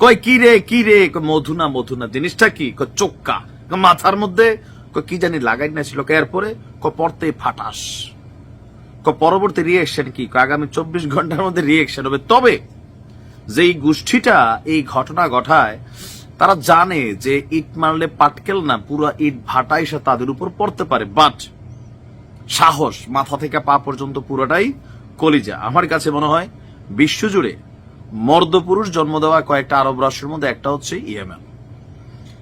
কয় কি রে কি রে? কয়, মধুনা জিনিসটা কি? কয়, চোক্কা। মাথার মধ্যে? কি জানি লাগাই না ছিল। এরপরে? ক পড়তে ফাটাস। ক পরবর্তী রিয়েকশন কি? আগামী চব্বিশ ঘণ্টার মধ্যে রিয়েকশন হবে। তবে যেই গোষ্ঠীটা এই ঘটনা ঘটায় তারা জানে যে ইট মারলে পাটকেল না পুরো ইট ভাটা এসে তাদের উপর পড়তে পারে। বাট সাহস মাথা থেকে পা পর্যন্ত পুরোটাই কলিজা। আমার কাছে মনে হয় বিশ্বজুড়ে মর্দপুরুষ জন্ম দেওয়া কয়েকটা আরব রাষ্ট্রের মধ্যে একটা হচ্ছে ইয়েমেন।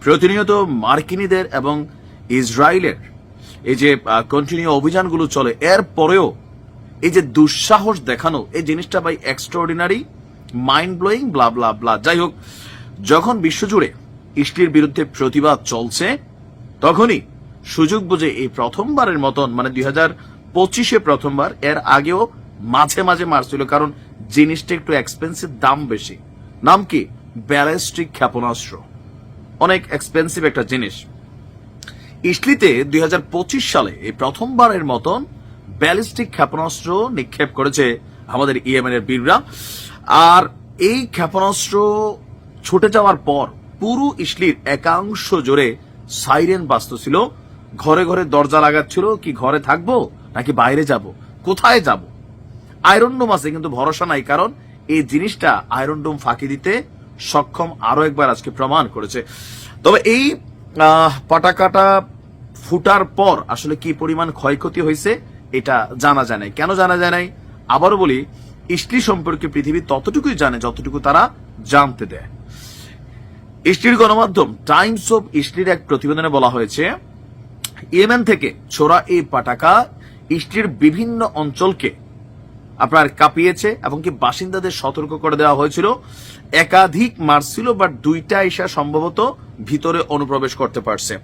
প্রতিনিয়ত মার্কিনীদের এবং ইসরায়েলের এই যে কন্টিনিউ অভিযানগুলো চলে, এর পরেও এই যে দুঃসাহস দেখানো, এই জিনিসটা by extraordinary mind blowing blah blah blah যাই হোক, যখন বিশ্বজুড়ে ইস্টির বিরুদ্ধে প্রতিবাদ চলছে, তখনই সুযোগ বুঝে এই প্রথমবারের মতন মানে দুই হাজার পঁচিশে প্রথমবার, এর আগেও মাঝে মাঝে মারছিল। কারণ জিনিসটা একটু এক্সপেন্সিভ দাম বেশি। নাম কি? ব্যালিস্টিক ক্ষেপণাস্ত্র। অনেক এক্সপেন্সিভ একটা জিনিস। ইসলিতে দুই হাজার পঁচিশ সালে এই প্রথমবারের মতন ব্যালিস্টিক ক্ষেপণাস্ত্র নিক্ষেপ করেছে আমাদের ইয়েমেনের বীররা। আর এই ক্ষেপণাস্ত্র ছুটে যাওয়ার পর পুরো ইসলির একাংশ জোরে সাইরেন বাজতেছিল। ঘরে ঘরে দরজা লাগাচ্ছিল কি ঘরে থাকব নাকি বাইরে যাব? কোথায় যাব? আয়রন ডোম আছে, কিন্তু ভরসা নাই, কারণ এই জিনিসটা আয়রন ডোম ফাঁকি দিতে সক্ষম আরও একবার আজকে প্রমাণ করেছে। তবে এই পটাকাটা ফুটার পর আসলে কি পরিমাণ ক্ষয়ক্ষতি হয়েছে, এটা জানা যায় নাই। কেন জানা যায় নাই? আবারও বলি ইস্টলি সম্পর্কে পৃথিবী ততটুকুই জানে যতটুকু তারা জানতে দেয়। ইস্টলির গণমাধ্যম টাইমস অফ ইস্টলির এক প্রতিবেদনে বলা হয়েছে, ইয়েমেন থেকে ছোড়া এই পাটাকা ইস্টলির বিভিন্ন অঞ্চলকে আপনার কাঁপিয়েছে এবং কি বাসিন্দাদের সতর্ক করে দেওয়া হয়েছিল। একাধিক মারছিল বাট দুইটা এসা সম্ভবত ভিতরে অনুপ্রবেশ করতে পারছে।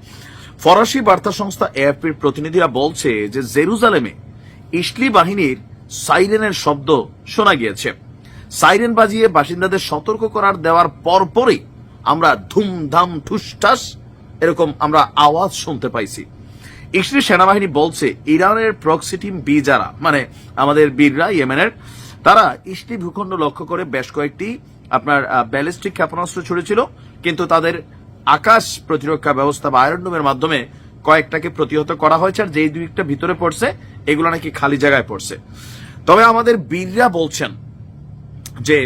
ফরাসি বার্তা সংস্থা এএফপির প্রতিনিধিরা বলছে যে জেরুজালেমে ইসলি বাহিনীর সাইরেনের শব্দ শোনা গিয়েছে। সাইরেন বাজিয়ে বাসিন্দাদের সতর্ক করার দেওয়ার পরপরই আমরা ধুমধাম, ঠুসঠাস, এরকম আমরা আওয়াজ শুনতে পাইছি। ইসরায়েল সেনাবাহিনী বলছে, ইরানের প্রক্সি টিম বি যারা মানে আমাদের বীররা, ইয়েমেনের, তারা ইসলি ভূখণ্ড লক্ষ্য করে বেশ কয়েকটি আপনার ব্যালিস্টিক ক্ষেপণাস্ত্র ছুড়েছিল, কিন্তু তাদের আকাশ প্রতিরক্ষা ব্যবস্থা বা আয়রনডোমের মাধ্যমে কয়েকটাকে প্রতিহত করা হয়েছে, আর যেই দুইটা ভিতরে পড়ছে, এগুলো নাকি খালি জায়গায় পড়ছে। তবে আমাদের বীররা বলছেন যে,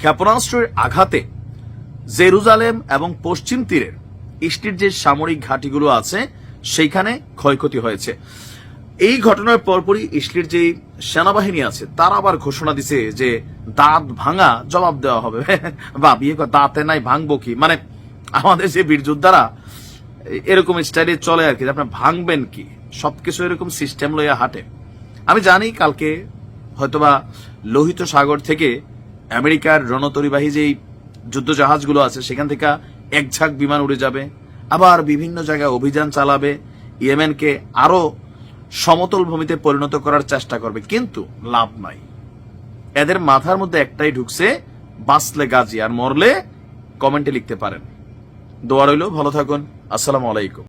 ক্ষেপণাস্ত্রের আঘাতে জেরুজালেম এবং পশ্চিম তীরের ইস্টির যে সামরিক ঘাঁটিগুলো আছে সেইখানে ক্ষয়ক্ষতি হয়েছে। এই ঘটনার পরপরই ইসলির যে সেনাবাহিনী আছে, তারা আবার ঘোষণা দিছে যে দাঁত ভাঙা জবাব দেওয়া হবে। বা বিয়ে দাঁতে নাই, ভাঙবো কি? মানে আমাদের যে বীর যোদ্ধারা, এরকম স্টাইলে চলে আর কি আপনার ভাঙবেন কি? সবকিছু এরকম সিস্টেম লইয়া হাঁটে। আমি জানি কালকে হয়তোবা লোহিত সাগর থেকে আমেরিকার রণতরিবাহী যেই যুদ্ধ জাহাজগুলো আছে, সেখান থেকে এক ঝাঁক বিমান উড়ে যাবে। আবার বিভিন্ন জায়গায় অভিযান চালাবে, ইয়েমেনকে আরও সমতল ভূমিতে পরিণত করার চেষ্টা করবে, কিন্তু লাভ নাই। এদের মাথার মধ্যে একটাই ঢুকছে, বাঁচলে গাজী, আর মরলে কমেন্টে লিখতে পারেন। দোয়া রইল, ভালো থাকুন, আসসালামু আলাইকুম।